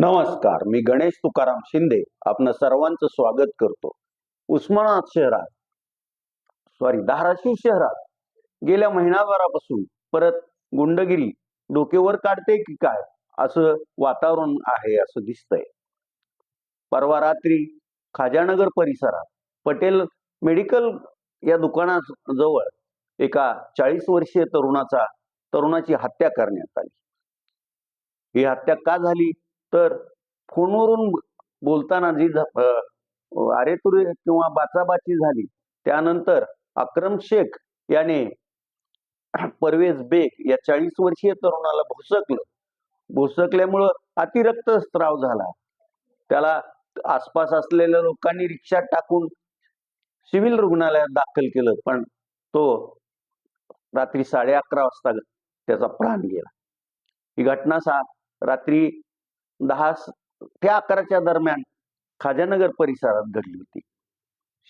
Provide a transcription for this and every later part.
नमस्कार मी गणेश तुकाराम शिंदे आपण सर्वांचं स्वागत करतो. उस्मानाबाद शहरात सॉरी धाराशिव शहरात गेल्या महिनाभरापासून परत गुंडगिरी डोकेवर काढते की काय असं वातावरण आहे असं दिसतंय. परवा रात्री खाजानगर परिसरात पटेल मेडिकल या दुकानाजवळ एका चाळीस वर्षीय तरुणाचा तरुणाची हत्या करण्यात आली. ही हत्या का झाली? तर फोनवरून बोलताना जी झ- किंवा बाचाबाची झाली त्यानंतर अक्रम शेख याने परवेज बेग या चाळीस वर्षीय तरुणाला भोसकलं. भोसकल्यामुळं अतिरक्त स्त्राव झाला. त्याला आसपास असलेल्या लोकांनी रिक्षात टाकून सिव्हिल रुग्णालयात दाखल केलं पण तो रात्री साडे अकरा वाजता त्याचा प्राण गेला. ही घटना सा रात्री दहा स- ते अकराच्या दरम्यान खाजानगर परिसरात घडली होती.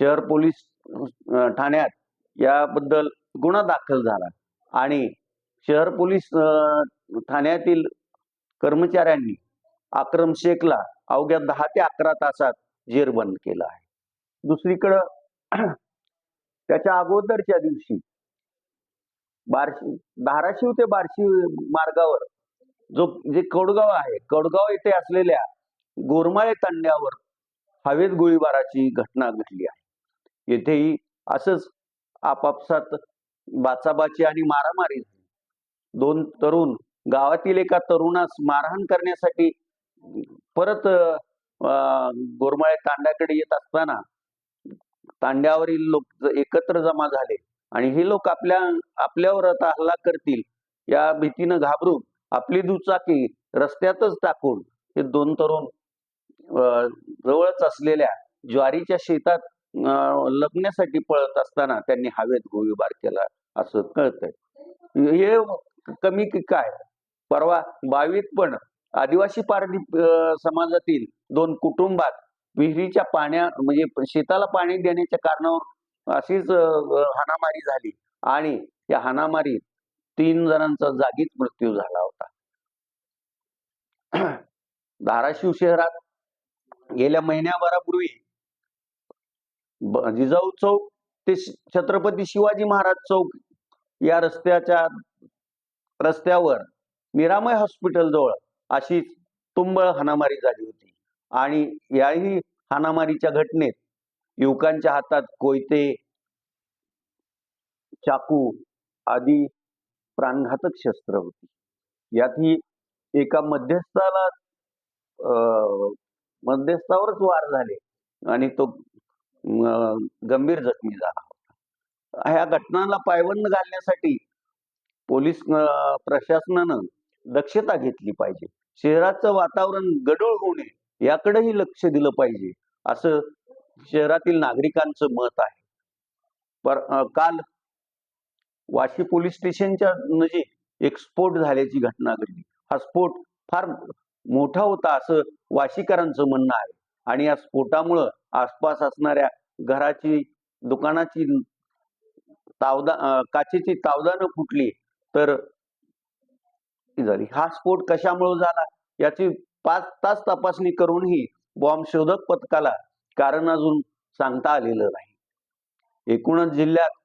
शहर पोलीस ठाण्यात याबद्दल गुन्हा दाखल झाला आणि शहर पोलीस ठाण्यातील कर्मचाऱ्यांनी अक्रम शेखला अवघ्या दहा ते अकरा तासात जेरबंद केलं आहे. दुसरीकडं त्याच्या अगोदरच्या दिवशी बार्शी धाराशिव ते बार्शी मार्गावर जो जे कोडगाव आहे कडगाव येथे असलेल्या गोरमाळे तांड्यावर हवेत गोळीबाराची घटना घडली आहे. येथेही असंच आपापसात बाचाबाची आणि मारामारी झाली. दोन तरुण गावातील एका तरुणास मारहाण करण्यासाठी परत अं, गोरमाळे तांड्याकडे येत असताना तांड्यावरील लोक एकत्र जमा झाले आणि हे लोक आपल्या आपल्यावर आता हल्ला करतील या भीतीनं घाबरून आपली दुचाकी रस्त्यातच टाकून हे दोन तरुण जवळच असलेल्या ज्वारीच्या शेतात लपण्यासाठी पळत असताना त्यांनी हवेत गोळीबार केला असं कळतंय. हे कमी की काय? परवा बावीत पण आदिवासी पारधी समाजातील दोन कुटुंबात विहिरीच्या पाण्या म्हणजे शेताला पाणी देण्याच्या कारणावर अशीच हाणामारी झाली. आणि या हाणामारीत तीन जणांचा जागीच मृत्यू झाला होता. धाराशिव शहरात गेल्या महिन्याभरापूर्वी जिजाऊ चौक ते छत्रपती शिवाजी महाराज चौक या रस्त्याच्या रस्त्यावर निरामय हॉस्पिटल जवळ अशीच तुंबळ हाणामारी झाली होती. आणि याही हाणामारीच्या घटनेत युवकांच्या हातात कोयते चाकू आदी प्राणघातक शस्त्र होती. यातही एका मध्यस्थाला अं, मध्यस्थावरच वार झाले आणि तो अं, गंभीर जखमी झाला होता. ह्या घटनाला पायबंद घालण्यासाठी पोलीस अं, प्रशासनानं दक्षता घेतली पाहिजे. शहराचं वातावरण गडूळ होऊ नये याकडेही लक्ष दिलं पाहिजे असं शहरातील नागरिकांचं मत आहे. पर काल वाशी पोलीस स्टेशनच्या नजीक एक स्फोट झाल्याची घटना घडली. हा स्फोट फार मोठा होता असं वाशीकरांचं म्हणणं आहे. आणि या स्फोटामुळं आसपास असणाऱ्या घराची दुकानाची तावदा काचेची तावदानं फुटली. तर झाली. हा स्फोट कशामुळे झाला? याची पाच तास तपासणी करूनही बॉम्ब शोधक पथकाला कारण अजून सांगता आलेलं नाही. एकूणच जिल्ह्यात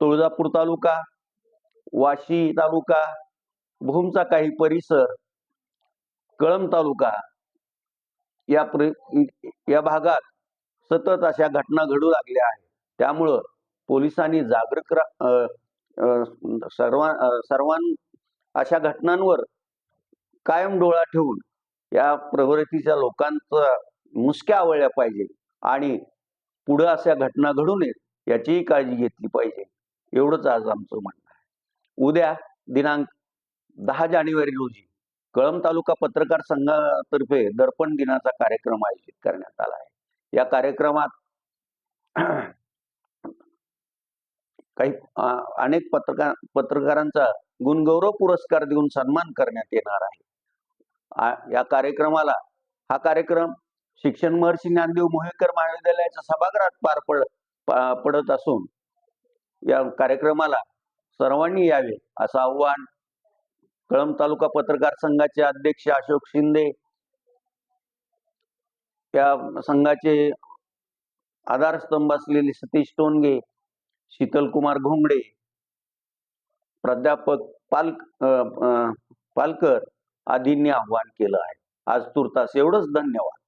तुळजापूर तालुका वाशी तालुका भूमचा काही परिसर कळम तालुका या या भागात सतत अशा घटना घडू लागल्या आहेत. त्यामुळं पोलिसांनी जागरूक सर्वां सर्वां अशा घटनांवर कायम डोळा ठेवून या प्रवृत्तीच्या लोकांचा मुसक्या आवळल्या पाहिजे आणि पुढं अशा घटना घडू नयेत याचीही काळजी घेतली पाहिजे. एवढंच आज आमचं म्हणणं आहे. उद्या दिनांक दहा जानेवारी रोजी कळंब तालुका पत्रकार संघातर्फे दर्पण दिनाचा कार्यक्रम आयोजित करण्यात आला आहे. या कार्यक्रमात काही अनेक पत्रकार पत्रकारांचा गुणगौरव पुरस्कार देऊन सन्मान करण्यात येणार आहे. या कार्यक्रमाला हा कार्यक्रम शिक्षण महर्षी ज्ञानदेव मोहेकर महाविद्यालयाच्या सभागृहात पार पड पडत असून या कार्यक्रमाला सर्वांनी यावे असं आव्हान कळंब तालुका पत्रकार संघाचे अध्यक्ष अशोक शिंदे या संघाचे आधारस्तंभ असलेले सतीश टोनगे शीतलकुमार घोंगडे प्राध्यापक पाल पालकर आदींनी आव्हान केलं आहे. आज तुर्तास एवढंच धन्यवाद.